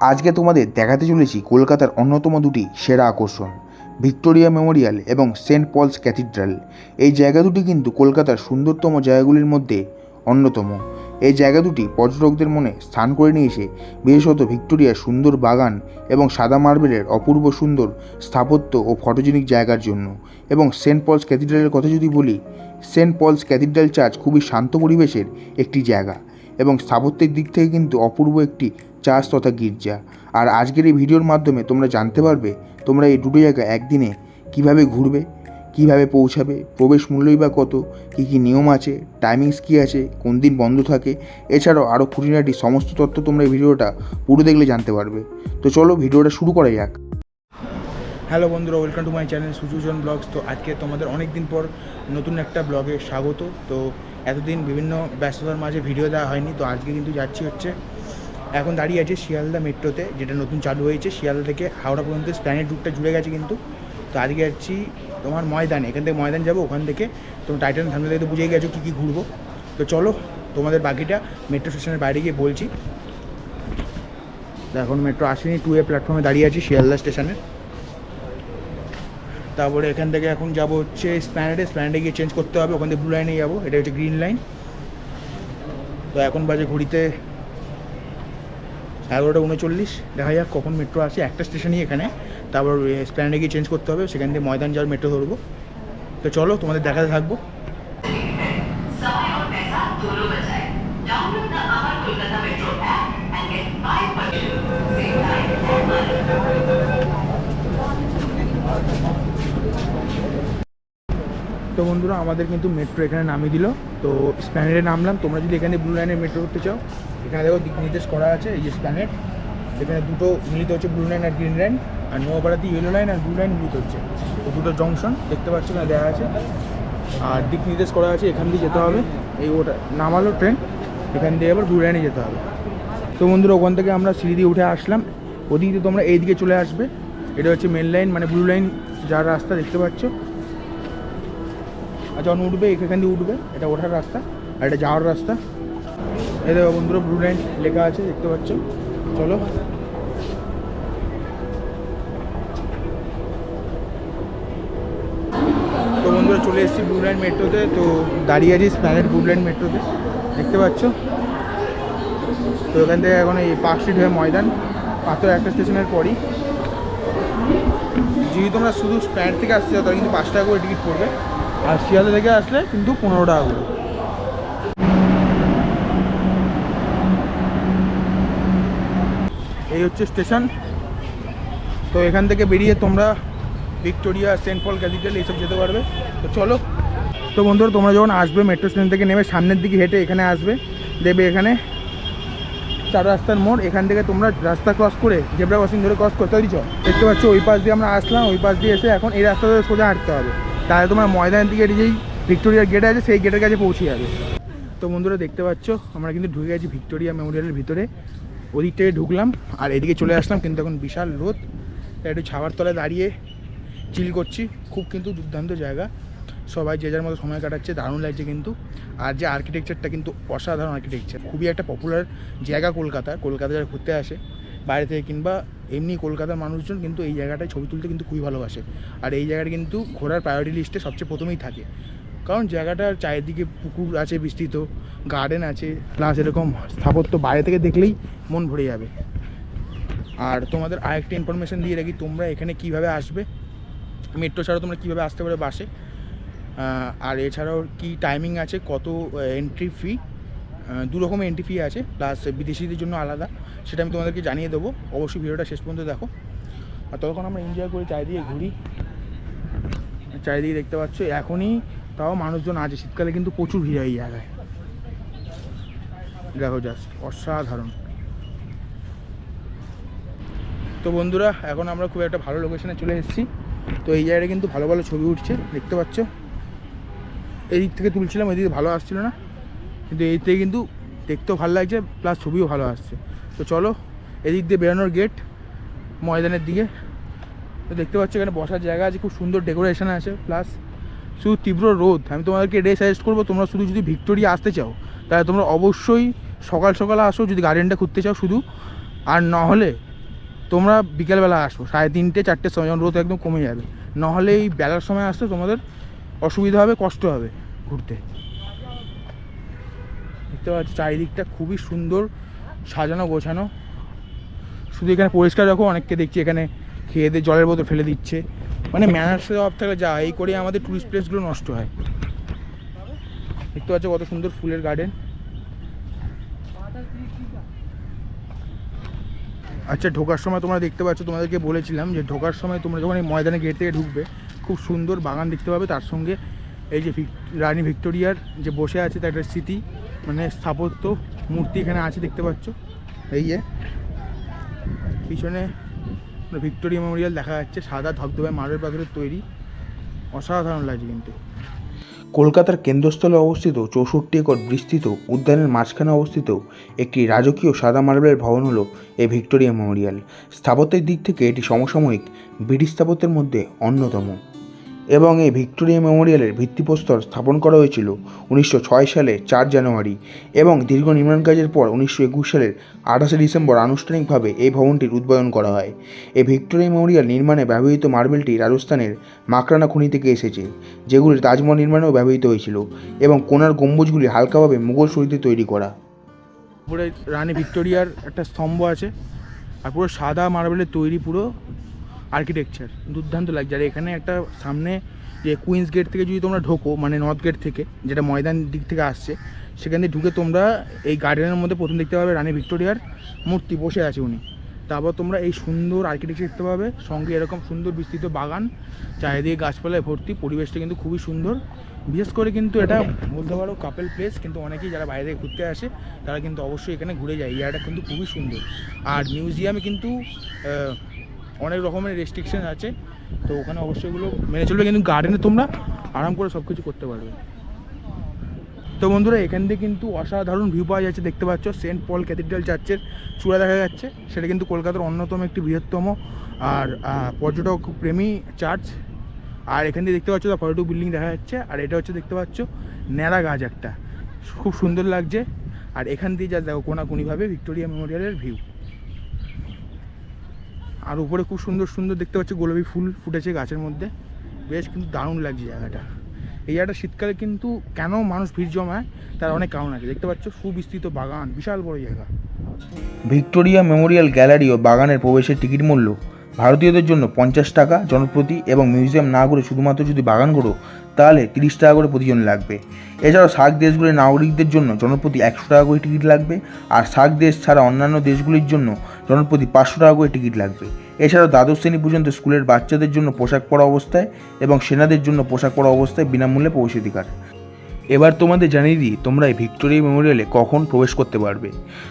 আজকে তোমাদের দেখাতে চলেছি কলকাতার অন্যতম দুটি সেরা আকর্ষণ, ভিক্টোরিয়া মেমোরিয়াল এবং সেন্ট পলস ক্যাথিড্রাল। এই জায়গা দুটি কিন্তু কলকাতার সুন্দরতম জায়গাগুলির মধ্যে অন্যতম। এই জায়গা দুটি পর্যটকদের মনে স্থান করে নিয়েছে বিশেষত ভিক্টোরিয়ার সুন্দর বাগান এবং সাদা মার্বেলের অপূর্ব সুন্দর স্থাপত্য ও ফটোজেনিক জায়গার জন্য। এবং সেন্ট পলস ক্যাথিড্রালের কথা যদি বলি, সেন্ট পলস ক্যাথিড্রাল চার্চ খুবই শান্ত পরিবেশের একটি জায়গা। এবং স্থাপত্যের দিক থেকে কিন্তু অপূর্ব একটি চার্চ তথা গির্জা। আর আজকের এই ভিডিওর মাধ্যমে তোমরা জানতে পারবে, তোমরা এই দুটো জায়গা একদিনে কীভাবে ঘুরবে, কীভাবে পৌঁছাবে, প্রবেশ মূল্যই বা কত, কী কী নিয়ম আছে টাইমিংস কী আছে, কোন দিন বন্ধ থাকে, এছাড়াও আরও খুঁটিনাটি সমস্ত তথ্য তোমরা এই ভিডিওটা পুরো দেখলে জানতে পারবে। তো চলো ভিডিওটা শুরু করা যাক। হ্যালো বন্ধুরা ওয়েলকাম টু মাই চ্যানেল সুজুজন ব্লগস তো আজকে তোমাদের অনেক দিন পর নতুন একটা ব্লগে স্বাগত। তো এতদিন বিভিন্ন ব্যস্ততার মাঝে ভিডিও দেওয়া হয়নি, তো আজকে কিন্তু যাচ্ছি হচ্ছে, এখন দাঁড়িয়ে আছে শিয়ালদা মেট্রোতে, যেটা নতুন চালু হয়েছে, শিয়ালদা থেকে হাওড়া পর্যন্ত স্প্যানের রুটটা জুড়ে গেছে কিন্তু। তো আজকে যাচ্ছি তোমার ময়দান, এখান থেকে ময়দান যাব, ওখান থেকে তোমার টাইটান সামনে থেকে বুঝেই গেছো কী কী ঘুরবো। তো চলো, তোমাদের বাকিটা মেট্রো স্টেশনের বাইরে গিয়ে বলছি। এখন মেট্রো আসেনি টু এ প্ল্যাটফর্মে দাঁড়িয়ে আছি শিয়ালদা স্টেশনে। তারপরে এখান থেকে এখন যাব হচ্ছে স্প্যানেডে স্প্যানেডে গিয়ে চেঞ্জ করতে হবে, ওখান থেকে ব্লু লাইনে যাব। এটা হচ্ছে গ্রিন লাইন তো এখন বাজে ঘড়িতে এগারোটা উনচল্লিশ। দেখা যাক কখন মেট্রো আসে। একটা স্টেশনই এখানে। তারপর স্প্যানেডে গিয়ে চেঞ্জ করতে হবে। সেখান থেকে ময়দান যাওয়ার মেট্রো ধরবো। তো চলো, তোমাদের দেখাতে থাকব। বন্ধুরা, আমাদের কিন্তু মেট্রো এখানে নামিয়ে দিল। তো স্প্যানেডে নামলাম। তোমরা যদি এখানে ব্লু লাইনে মেট্রো করতে চাও, এখানে দেখো দিক নির্দেশ করা আছে, এই যে স্প্যানেড এখানে দুটো মিলিত হচ্ছে ব্লু লাইন আর গ্রিন লাইন আর নোয়াপাড়াতে ইয়েলো লাইন আর ব্লু লাইন মিলিত হচ্ছে। তো দুটো জংশন দেখতে পাচ্ছ না দেওয়া আছে। আর দিক নির্দেশ করা আছে, এখান দিয়ে যেতে হবে। এই ওটা নামালো ট্রেন এখান দিয়ে আবার ব্লু লাইনে যেতে হবে। তো বন্ধুরা, ওখান থেকে আমরা সিঁড়ি দিয়ে উঠে আসলাম। ওদিক দিয়ে তোমরা এইদিকে চলে আসবে। এটা হচ্ছে মেন লাইন মানে ব্লু লাইন যার রাস্তা দেখতে পাচ্ছ। যখন উঠবে, এখান দিয়ে উঠবে, এটা ওঠার রাস্তা আর এটা যাওয়ার রাস্তা। এই দেখো বন্ধুরা ব্লু লাইন লেখা আছে, দেখতে পাচ্ছ? চলো। তো বন্ধুরা, চলে এসেছি লাইন মেট্রোতে। তো দাঁড়িয়ে আছি স্প্যানেট লাইন মেট্রোতে, দেখতে পাচ্ছ? তো এখান থেকে এখন এই পার্ক স্ট্রিট হয়ে ময়দান মাত্র একটা স্টেশনের পরই। যদি তোমরা শুধু স্প্যান্ড থেকে আসতে চাও তাহলে কিন্তু পাঁচ টাকা করে টিকিট পড়বে। আর শিয়ালদা থেকে আসলে কিন্তু পনেরো টাকা করে এই হচ্ছে স্টেশন। তো এখান থেকে বেরিয়ে তোমরা ভিক্টোরিয়া, সেন্ট পল, ক্যাথিড্রাল এইসব যেতে পারবে। তো চলো। তো বন্ধুরা, তোমরা যখন আসবে মেট্রো স্টেশন থেকে নেমে সামনের দিকে হেঁটে এখানে আসবে, দেবে এখানে চার রাস্তার মোড়। এখান থেকে তোমরা রাস্তা ক্রস করে জেব্রা ক্রসিং ধরে ক্রস করতে দিচ্ছ দেখতে পাচ্ছ, ওই পাশ দিয়ে আমরা আসলাম, ওই পাশ দিয়ে এসে এখন এই রাস্তা ধরে সোজা হাঁটতে হবে। তাহলে তোমার ময়দানের দিকে যেই ভিক্টোরিয়ার গেট আছে, সেই গেটের কাছে পৌঁছে যাবে। তো বন্ধুরা দেখতে পাচ্ছ, আমরা কিন্তু ঢুকে গেছি ভিক্টোরিয়া মেমোরিয়ালের ভিতরে। ওদিক থেকে ঢুকলাম, আর এদিকে চলে আসলাম, কিন্তু এখন বিশাল রোদ। একটু ছাওয়ার তলায় দাঁড়িয়ে চিল করছি। খুব কিন্তু দুর্দান্ত জায়গা। সবাই যে যার মতো সময় কাটাচ্ছে, দারুণ লাগছে কিন্তু। আর যে আর্কিটেকচারটা কিন্তু অসাধারণ আর্কিটেকচার খুবই একটা পপুলার জায়গা কলকাতা। কলকাতা যারা ঘুরতে আসে বাইরে থেকে কিংবা এমনি কলকাতার মানুষজন কিন্তু এই জায়গাটায় ছবি তুলতে কিন্তু খুবই ভালোবাসে। আর এই জায়গাটা কিন্তু ঘোরার প্রায়োরিটি লিস্টে সবচেয়ে প্রথমেই থাকে। কারণ জায়গাটার চারিদিকে পুকুর আছে বিস্তৃত গার্ডেন আছে প্লাস এরকম স্থাপত্য বাইরে থেকে দেখলেই মন ভরে যাবে। আর তোমাদের আরেকটা ইনফরমেশন দিয়ে রাখি, তোমরা এখানে কীভাবে আসবে? মেট্রো ছাড়াও তোমরা কীভাবে আসতে পারো বাসে আর এছাড়াও কি টাইমিং আছে? কত এন্ট্রি ফি দু রকমের এন্ট্রি ফি আছে প্লাস বিদেশিদের জন্য আলাদা। সেটা আমি তোমাদেরকে জানিয়ে দেবো। অবশ্যই ভিডিওটা শেষ পর্যন্ত দেখো। আর তখন আমরা এনজয় করি চারিদিকে ঘুরি। চারিদিকে দেখতে পাচ্ছ, এখনই তাও মানুষজন আছে। শীতকালে কিন্তু প্রচুর ভিড় হয় এই জায়গায়। দেখো জাস্ট অসাধারণ। তো বন্ধুরা, এখন আমরা খুব একটা ভালো লোকেশনে চলে এসেছি। তো এই জায়গায় কিন্তু ভালো ভালো ছবি উঠছে, দেখতে পাচ্ছ। এই দিক থেকে তুলছিলাম, ওই দিকে ভালো আসছিল না। কিন্তু থেকে কিন্তু দেখতেও ভালো লাগছে প্লাস ছবিও ভালো আসছে। তো চলো, এদিক দিয়ে বেরোনোর গেট ময়দানের দিকে। তো দেখতে পাচ্ছ এখানে বসার জায়গা আছে, খুব সুন্দর ডেকোরেশন আছে প্লাস শুধু তীব্র রোদ। আমি তোমাদেরকে এটাই সাজেস্ট করব, তোমরা শুধু যদি ভিক্টোরিয়া আসতে চাও, তাহলে তোমরা অবশ্যই সকাল সকাল আসো, যদি গার্ডেনটা ঘুরতে চাও শুধু। আর না হলে তোমরা বিকেলবেলা আসো, সাড়ে তিনটে, চারটের সময়, যখন রোদ একদম কমে যাবে। নাহলে এই বেলার সময় আসতে তোমাদের অসুবিধা হবে, কষ্ট হবে ঘুরতে। দেখতে পাচ্ছ, চারিদিকটা খুবই সুন্দর সাজানো গোছানো। শুধু এখানে পরিষ্কার রাখো, অনেককে দেখছি এখানে খেয়ে দিয়ে জলের বোতল ফেলে দিচ্ছে। মানে ম্যানার্সের অভাব থাকলে যা, এই করে আমাদের টুরিস্ট প্লেসগুলো নষ্ট হয়। দেখতে পাচ্ছ কত সুন্দর ফুলের গার্ডেন আচ্ছা ঢোকার সময় তোমরা দেখতে পাচ্ছ, তোমাদেরকে বলেছিলাম যে ঢোকার সময় তোমরা যখন এই ময়দানে গেট থেকে ঢুকবে, খুব সুন্দর বাগান দেখতে পাবে। তার সঙ্গে এই যে রানী ভিক্টোরিয়ার যে বসে আছে, তার একটা স্মৃতি। মানে স্থাপত্য মূর্তি এখানে আছে, দেখতে পাচ্ছ। এই যে, পিছনে ভিক্টোরিয়া মেমোরিয়াল দেখা যাচ্ছে, সাদা ধবধবে মার্বেল পাথরের তৈরি। অসাধারণ লাগছে কিন্তু। কলকাতার কেন্দ্রস্থলে অবস্থিত চৌষট্টি একর বিস্তৃত উদ্যানের মাঝখানে অবস্থিত একটি রাজকীয় সাদা মার্বেলের ভবন হলো এই ভিক্টোরিয়া মেমোরিয়াল। স্থাপত্যের দিক থেকে এটি সমসাময়িক, ব্রিটিশ স্থাপত্যের মধ্যে অন্যতম। এবং এই ভিক্টোরিয়া মেমোরিয়ালের ভিত্তিপ্রস্তর স্থাপন করা হয়েছিল উনিশশো ছয় সালে, চার জানুয়ারি এবং দীর্ঘ নির্মাণ কাজের পর উনিশশো একুশ সালের আঠাশে ডিসেম্বর আনুষ্ঠানিকভাবে এই ভবনটির উদ্বোধন করা হয়। এই ভিক্টোরিয়া মেমোরিয়াল নির্মাণে ব্যবহৃত মার্বেলটি রাজস্থানের মাকরানা খনি থেকে এসেছে, যেগুলি তাজমহল নির্মাণেও ব্যবহৃত হয়েছিল এবং কোনার গম্বুজগুলি হালকাভাবে মুঘল শৈলীতে তৈরি করা। পুরো রানী ভিক্টোরিয়ার একটা স্তম্ভ আছে আর পুরো সাদা মার্বেলের তৈরি পুরো আর্কিটেকচার দুর্দান্ত লাগছে। আর এখানে একটা সামনে যে কুইন্স গেট থেকে যদি তোমরা ঢোকো মানে নর্থ গেট থেকে, যেটা ময়দান দিক থেকে আসছে, সেখান থেকে ঢুকে তোমরা এই গার্ডেনের মধ্যে প্রথম দেখতে পাবে রানী ভিক্টোরিয়ার মূর্তি, বসে আছে উনি। তারপর তোমরা এই সুন্দর আর্কিটেকচার দেখতে পাবে, সঙ্গে এরকম সুন্দর বিস্তৃত বাগান, চারিদিকে গাছপালায় ভর্তি, পরিবেশটা কিন্তু খুবই সুন্দর। বিশেষ করে কিন্তু এটা বলতে পারো কাপেল প্লেস কিন্তু অনেকেই যারা বাইরে ঘুরতে আসে, তারা কিন্তু অবশ্যই এখানে ঘুরে যায়, এই জায়গাটা কিন্তু খুবই সুন্দর। আর মিউজিয়ামে কিন্তু অনেক রকমের রেস্ট্রিকশন আছে। তো ওখানে অবশ্যই এগুলো মেনে চলবে। কিন্তু গার্ডেনে তোমরা আরাম করে সব কিছু করতে পারবে। তো বন্ধুরা, এখান থেকে কিন্তু অসাধারণ ভিউ পাওয়া যাচ্ছে। দেখতে পাচ্ছ, সেন্ট পল ক্যাথিড্রাল চার্চের চূড়া দেখা যাচ্ছে। সেটা কিন্তু কলকাতার অন্যতম একটি বৃহত্তম আর পর্যটক প্রেমী চার্চ। আর এখান থেকে দেখতে পাচ্ছ দ্য ফটো বিল্ডিং দেখা যাচ্ছে। আর এটা হচ্ছে, দেখতে পাচ্ছ, ন্যাড়া গাছ একটা। খুব সুন্দর লাগছে। আর এখান দিয়ে যা দেখো কোনাকুনিভাবে ভিক্টোরিয়া মেমোরিয়ালের ভিউ আর উপরে খুব সুন্দর সুন্দর দেখতে পাচ্ছি গোলাপি ফুল ফুটেছে গাছের মধ্যে। বেশ কিন্তু দারুণ লাগছে জায়গাটা। এই জায়গাটা শীতকালে কিন্তু কেন মানুষ ভিড় জমায়, তার অনেক কারণ আছে। দেখতে পাচ্ছ, সুবিস্তৃত বাগান, বিশাল বড় জায়গা। ভিক্টোরিয়া মেমোরিয়াল গ্যালারি ও বাগানের প্রবেশের টিকিট মূল্য ভারতীয়দের জন্য পঞ্চাশ টাকা জনপ্রতি এবং মিউজিয়াম না করে শুধুমাত্র যদি বাগান করো, তাহলে তিরিশ টাকা করে প্রতিজন লাগবে। এছাড়াও সার্ক দেশগুলির নাগরিকদের জন্য জনপ্রতি একশো টাকা করে টিকিট লাগবে, আর সার্ক দেশ ছাড়া অন্যান্য দেশগুলির জন্য জনপ্রতি পাঁচশো টাকা করে টিকিট লাগবে। এছাড়াও দ্বাদশ শ্রেণি পর্যন্ত স্কুলের বাচ্চাদের জন্য পোশাক পরা অবস্থায় এবং সেনাদের জন্য পোশাক পরা অবস্থায় বিনামূল্যে প্রবেশাধিকার। এবার তোমাদের জানিয়ে দিই, তোমরা এই ভিক্টোরিয়া মেমোরিয়ালে কখন প্রবেশ করতে পারবে।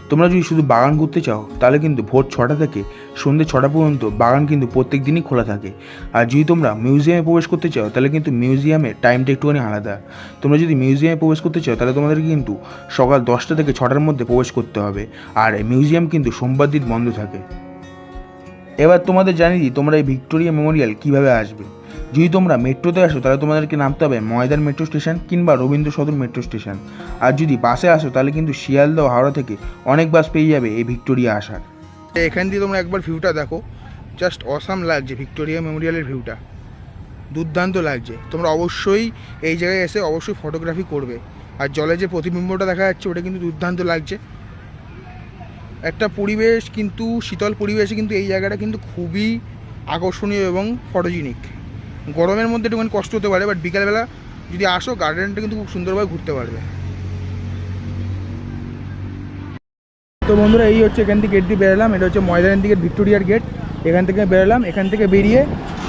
তোমরা যদি শুধু বাগান ঘুরতে চাও, তাহলে কিন্তু ভোর ছটা থেকে সন্ধ্যে ছটা পর্যন্ত বাগান কিন্তু প্রত্যেক দিনই খোলা থাকে। আর যদি তোমরা মিউজিয়ামে প্রবেশ করতে চাও, তাহলে কিন্তু মিউজিয়ামের টাইমটা একটুখানি আলাদা। তোমরা যদি মিউজিয়ামে প্রবেশ করতে চাও, তাহলে তোমাদেরকে কিন্তু সকাল দশটা থেকে ছটার মধ্যে প্রবেশ করতে হবে। আর এই মিউজিয়াম কিন্তু সোমবার দিন বন্ধ থাকে। এবার তোমাদের জানিয়ে দিই, তোমরা এই ভিক্টোরিয়া মেমোরিয়াল কীভাবে আসবে। যদি তোমরা মেট্রোতে আসো, তাহলে তোমাদেরকে নামতে হবে ময়দান মেট্রো স্টেশন কিংবা রবীন্দ্র সদন মেট্রো স্টেশন। আর যদি বাসে আসো, তাহলে কিন্তু শিয়ালদহ হাওড়া থেকে অনেক বাস পেয়ে যাবে এই ভিক্টোরিয়া আসার। এখান দিয়ে তোমরা একবার ভিউটা দেখো। জাস্ট অসাম লাগছে, ভিক্টোরিয়া মেমোরিয়ালের ভিউটা। দুর্দান্ত লাগছে। তোমরা অবশ্যই এই জায়গায় এসে অবশ্যই ফটোগ্রাফি করবে। আর জলে যে প্রতিবিম্বটা দেখা যাচ্ছে, ওটা কিন্তু দুর্দান্ত লাগছে। একটা পরিবেশ কিন্তু, শীতল পরিবেশে কিন্তু এই জায়গাটা কিন্তু খুবই আকর্ষণীয় এবং ফটোজিনিক। গরমের মধ্যে একটুখানি কষ্ট হতে পারে বাট বিকালবেলা যদি আসো গার্ডেনটা কিন্তু খুব সুন্দরভাবে ঘুরতে পারবে। তো বন্ধুরা এই হচ্ছে এখান থেকে গেট দিয়ে বেরোলাম। এটা হচ্ছে ময়দানের দিকে ভিক্টোরিয়ার গেট এখান থেকে বেরোলাম। এখান থেকে বেরিয়ে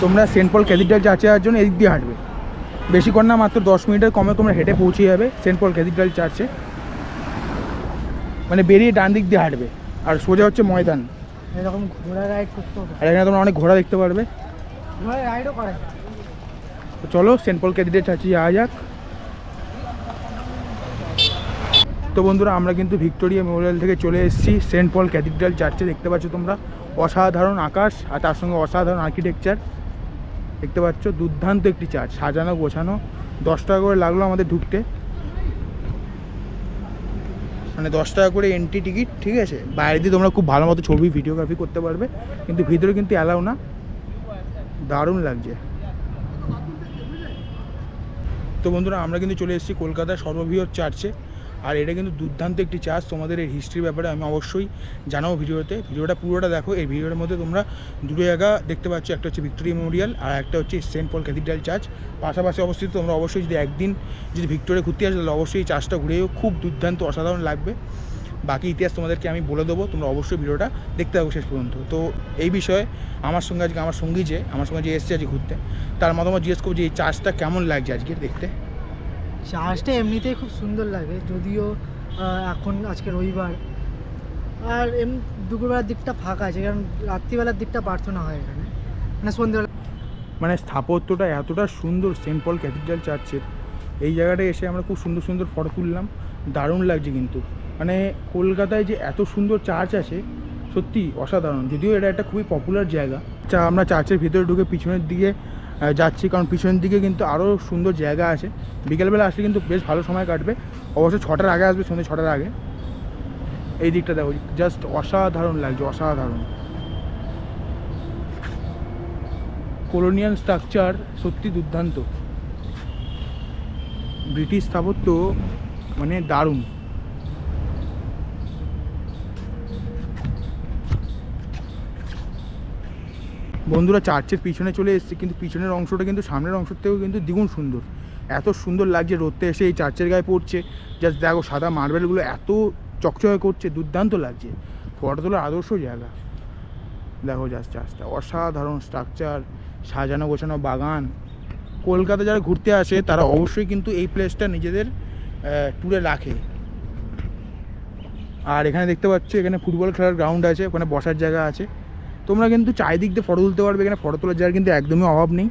তোমরা সেন্ট পল ক্যাথিড্রাল চার্চে যাওয়ার জন্য এদিক দিয়ে হাঁটবে। বেশিক্ষণ না মাত্র দশ মিনিটের কমে তোমরা হেঁটে পৌঁছে যাবে সেন্ট পল ক্যাথিড্রাল চার্চে। মানে বেরিয়ে ডান দিক দিয়ে হাঁটবে। আর সোজা হচ্ছে ময়দান। এরকম ঘোড়া রাইড করতে হবে। আর এখানে তোমরা অনেক ঘোড়া দেখতে পারবে। ঘোড়া রাইডও করে তো চলো সেন্ট পল ক্যাথিড্রাল চার্চে যাওয়া যাক। তো বন্ধুরা, আমরা কিন্তু ভিক্টোরিয়া মেমোরিয়াল থেকে চলে এসেছি। সেন্ট পল ক্যাথিড্রাল চার্চে দেখতে পাচ্ছ তোমরা। অসাধারণ আকাশ আর তার সঙ্গে অসাধারণ আর্কিটেকচার দেখতে পাচ্ছ, দুর্দান্ত একটি চার্চ সাজানো, গোছানো। দশ টাকা করে লাগল আমাদের ঢুকতে। মানে দশ টাকা করে এন্ট্রি টিকিট ঠিক আছে? বাইরে দিয়ে তোমরা খুব ভালো মতো ছবি ভিডিওগ্রাফি করতে পারবে। কিন্তু ভিতরে কিন্তু অ্যালাউ না। দারুণ লাগছে। তো বন্ধুরা, আমরা কিন্তু চলে এসেছি কলকাতার সর্ববৃহৎ চার্চে। আর এটা কিন্তু দুর্দান্ত একটি চার্চ, তোমাদের এই হিস্ট্রির ব্যাপারে আমি অবশ্যই জানাব ভিডিওতে। ভিডিওটা পুরোটা দেখো, এই ভিডিওর মধ্যে তোমরা দুটো জায়গা দেখতে পাচ্ছ, একটা হচ্ছে ভিক্টোরিয়া মেমোরিয়াল আর একটা হচ্ছে সেন্ট পল ক্যাথিড্রাল চার্চ। পাশাপাশি অবস্থিত তোমরা অবশ্যই যদি একদিন যদি ভিক্টোরিয়া ঘুরতে আসো, তাহলে অবশ্যই এই চার্চটা ঘুরেও খুব দুর্দান্ত, অসাধারণ লাগবে। বাকি ইতিহাস তোমাদেরকে আমি বলে দেবো তোমরা অবশ্যই ভিডিওটা দেখতে থাকো শেষ পর্যন্ত। তো এই বিষয়ে আমার সঙ্গে আজকে আমার সঙ্গী যে আমার সঙ্গে যে এসছে আজকে ঘুরতে তার মতামত জিজ্ঞেস করব যে এই চার্চটা কেমন লাগছে আজকে দেখতে? চার্জটা এমনিতেই খুব সুন্দর লাগে যদিও এখন আজকে রবিবার। আর এম দুপুরবেলার দিকটা ফাঁকা আছে কারণ রাত্রিবেলার দিকটা প্রার্থনা হয় এখানে। মানে সন্ধ্যেবেলা মানে স্থাপত্যটা এতটা সুন্দর সেন্ট পল ক্যাথিড্রাল চার্চের। এই জায়গাটায় এসে আমরা খুব সুন্দর সুন্দর ফটো তুললাম দারুণ লাগছে কিন্তু। মানে কলকাতায় যে এত সুন্দর চার্চ আছে, সত্যি অসাধারণ। যদিও এটা একটা খুবই পপুলার জায়গা। চা আমরা চার্চের ভিতরে ঢুকে পিছনের দিকে যাচ্ছি, কারণ পিছনের দিকে কিন্তু আরও সুন্দর জায়গা আছে। বিকেলবেলা আসলে কিন্তু বেশ ভালো সময় কাটবে। অবশ্য ছটার আগে আসবে, সন্ধ্যে ছটার আগে। এই দিকটা দেখো জাস্ট অসাধারণ লাগছে, অসাধারণ। কলোনিয়াল স্ট্রাকচার সত্যি দুর্দান্ত। ব্রিটিশ স্থাপত্য মানে দারুণ। বন্ধুরা চার্চের পিছনে চলে এসেছে, কিন্তু পিছনের অংশটা কিন্তু সামনের অংশের থেকেও কিন্তু দ্বিগুণ সুন্দর। এত সুন্দর লাগছে রোদতে এসে এই চার্চের গায়ে পড়ছে। জাস্ট দেখো সাদা মার্বেলগুলো এত চকচকে করছে, দুর্দান্ত লাগছে। ফটো তোলার আদর্শ জায়গা। দেখো জাস্ট চার্চটা অসাধারণ স্ট্রাকচার সাজানো গোছানো বাগান। কলকাতা যারা ঘুরতে আসে, তারা অবশ্যই কিন্তু এই প্লেসটা নিজেদের ট্যুরে রাখে। আর এখানে দেখতে পাচ্ছ, এখানে ফুটবল খেলার গ্রাউন্ড আছে, ওখানে বসার জায়গা আছে। তোমরা কিন্তু চারিদিক দিয়ে ফটো তুলতে পারবে এখানে। ফটো তোলার জায়গার কিন্তু একদমই অভাব নেই।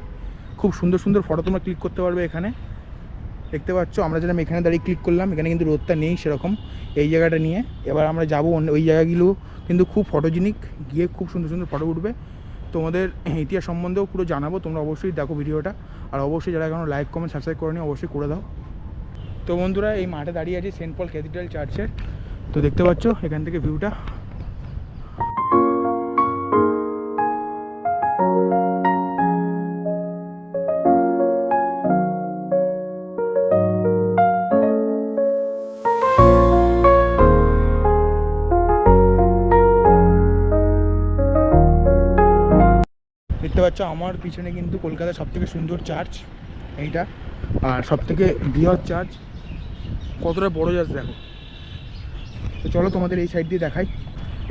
খুব সুন্দর সুন্দর ফটো তোমরা ক্লিক করতে পারবে এখানে। দেখতে পাচ্ছ? আমরা যেরকম এখানে দাঁড়িয়ে ক্লিক করলাম, এখানে কিন্তু রোদটা নেই সেরকম। এই জায়গাটা নিয়ে এবার আমরা যাব ওই জায়গাগুলো কিন্তু খুব ফটোজেনিক গিয়ে খুব সুন্দর সুন্দর ফটো উঠবে। তোমাদের ইতিহাস সম্বন্ধেও পুরো জানাব, তোমরা অবশ্যই দেখো ভিডিওটা। আর অবশ্যই যারা এখনও লাইক কমেন্ট সাবস্ক্রাইব করে নি অবশ্যই করে দাও। তো বন্ধুরা, এই মাঠে দাঁড়িয়ে আছে সেন্ট পল ক্যাথিড্রাল চার্চের তো দেখতে পাচ্ছ এখান থেকে ভিউটা পাচ্ছ আমার পিছনে কিন্তু কলকাতার সবথেকে সুন্দর চার্চ এইটা। আর সবথেকে বৃহৎ চার্চ কতটা বড় চার্চ দেখো। তো চলো তোমাদের এই সাইড দিয়ে দেখাই।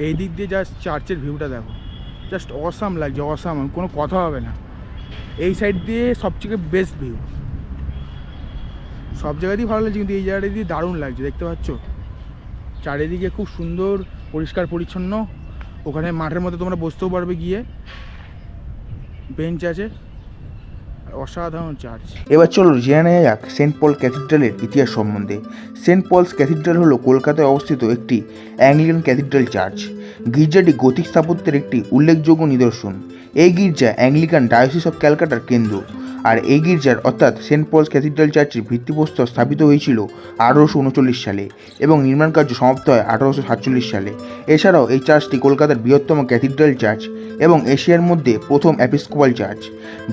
এই দিক দিয়ে জাস্ট চার্চের ভিউটা দেখো। জাস্ট অসাম লাগছে অসাম কোনো কথা হবে না। এই সাইড দিয়ে সবথেকে বেস্ট ভিউ সব জায়গাতেই ভালো লাগছে, কিন্তু এই জায়গাটা দিয়ে দারুণ লাগছে, দেখতে পাচ্ছ? চারিদিকে খুব সুন্দর, পরিষ্কার, পরিচ্ছন্ন। ওখানে মাঠের মধ্যে তোমরা বসতেও পারবে গিয়ে। বেঞ্চ আছে অসাধারণ চার্চ। এবার চলো জেনে নেওয়া যাক সেন্ট পল ক্যাথিড্রালের ইতিহাস সম্বন্ধে। সেন্ট পলস ক্যাথিড্রাল হলো কলকাতায় অবস্থিত একটি অ্যাংলিকান ক্যাথিড্রাল চার্চ। গির্জাটি গতিক স্থাপত্যের একটি উল্লেখযোগ্য নিদর্শন। এই গির্জা অ্যাংলিকান ডায়োসিস অফ ক্যালকাটার কেন্দ্র। আর এই গির্জার অর্থাৎ সেন্ট পলস ক্যাথিড্রাল চার্চের ভিত্তিপ্রস্তর স্থাপিত হয়েছিল আঠারোশো উনচল্লিশ সালে এবং নির্মাণ কার্য সমাপ্ত হয় আঠারোশো সাতচল্লিশ সালে। এছাড়াও এই চার্চটি কলকাতার বৃহত্তম ক্যাথিড্রাল চার্চ এবং এশিয়ার মধ্যে প্রথম অ্যাপিস্কোপাল চার্চ।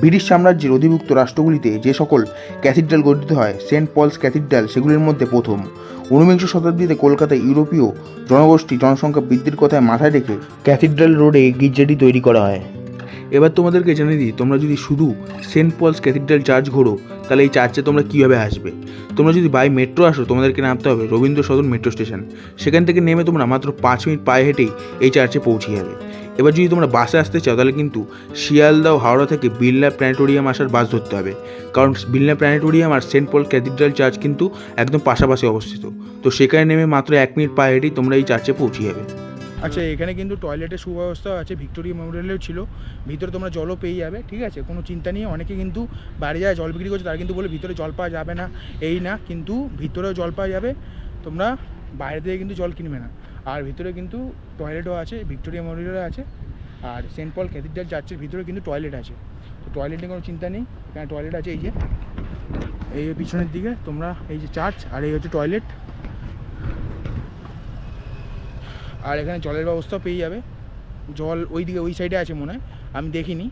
ব্রিটিশ সাম্রাজ্যের অধিভুক্ত রাষ্ট্রগুলিতে যে সকল ক্যাথিড্রাল গঠিত হয়, সেন্ট পলস ক্যাথিড্রাল সেগুলির মধ্যে প্রথম। ঊনবিংশ শতাব্দীতে কলকাতায় ইউরোপীয় জনগোষ্ঠী জনসংখ্যা বৃদ্ধির কথায় মাথায় রেখে ক্যাথিড্রাল রোডে গির্জাটি তৈরি করা হয়। এবার তোমাদেরকে জানিয়ে দিই তোমরা যদি শুধু সেন্ট পলস ক্যাথিড্রাল চার্চ ঘোরো, তাহলে এই চার্চে তোমরা কীভাবে আসবে? তোমরা যদি বাই মেট্রো আসো, তোমাদেরকে নামতে হবে রবীন্দ্র সদন মেট্রো স্টেশন সেখান থেকে নেমে তোমরা মাত্র পাঁচ মিনিট পায়ে হেঁটেই এই চার্চে পৌঁছে যাবে। এবার যদি তোমরা বাসে আসতে চাও, তাহলে কিন্তু শিয়ালদা ও হাওড়া থেকে বিড়লা প্ল্যানেটোরিয়াম আসার বাস ধরতে হবে। কারণ বিড়লা প্ল্যানেটোরিয়াম আর সেন্ট পল ক্যাথিড্রাল চার্চ কিন্তু একদম পাশাপাশি অবস্থিত। তো সেখানে নেমে মাত্র এক মিনিট পায়ে হেঁটেই তোমরা এই চার্চে পৌঁছে যাবে। আচ্ছা এখানে কিন্তু টয়লেটের সুব্যবস্থা আছে ভিক্টোরিয়া মেমোরিয়ালেও ছিল। ভিতরে তোমরা জলও পেয়ে যাবে, ঠিক আছে? কোনো চিন্তা নেই, অনেকে কিন্তু বাইরে যায় জল বিক্রি করছে, তারা কিন্তু বলে ভিতরে জল পাওয়া যাবে না। এই না, কিন্তু ভিতরেও জল পাওয়া যাবে, তোমরা বাইরে থেকে কিন্তু জল কিনবে না। আর ভিতরে কিন্তু টয়লেটও আছে ভিক্টোরিয়া মেমোরিয়ালও আছে, আর সেন্ট পল ক্যাথিড্রাল চার্চের ভিতরে কিন্তু টয়লেট আছে। তো টয়লেট নিয়ে কোনো চিন্তা নেই, এখানে টয়লেট আছে, এই যে, এই পিছনের দিকে তোমরা, এই যে চার্চ, আর এই হচ্ছে টয়লেট আর এখানে জলের ব্যবস্থাও পেয়ে যাবে। জল ওই দিকে ওই সাইডে আছে মনে হয়। আমি দেখিনি।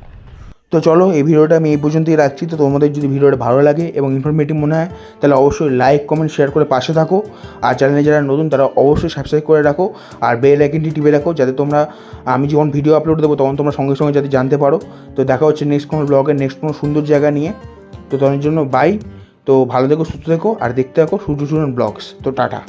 তো চলো, এই ভিডিওটা আমি এই পর্যন্তই রাখছি। তো তোমাদের যদি ভিডিওটা ভালো লাগে এবং ইনফরমেটিভ মনে হয়, তাহলে অবশ্যই লাইক কমেন্ট শেয়ার করে পাশে থাকো। আর চ্যানেলে যারা নতুন, তারা অবশ্যই সাবস্ক্রাইব করে রাখো। আর বেল আইকনটি টিপে রাখো, যাতে তোমরা, আমি যখন ভিডিও আপলোড দেবো, তখন তোমরা সঙ্গে সঙ্গে যাতে জানতে পারো। তো দেখা হচ্ছে নেক্সট কোনো ব্লগে নেক্সট কোনো সুন্দর জায়গা নিয়ে। তো তার জন্য বাই তো ভালো থেকো, সুস্থ থেকো, আর দেখতে থাকো সূর্য ব্লগস তো টাটা।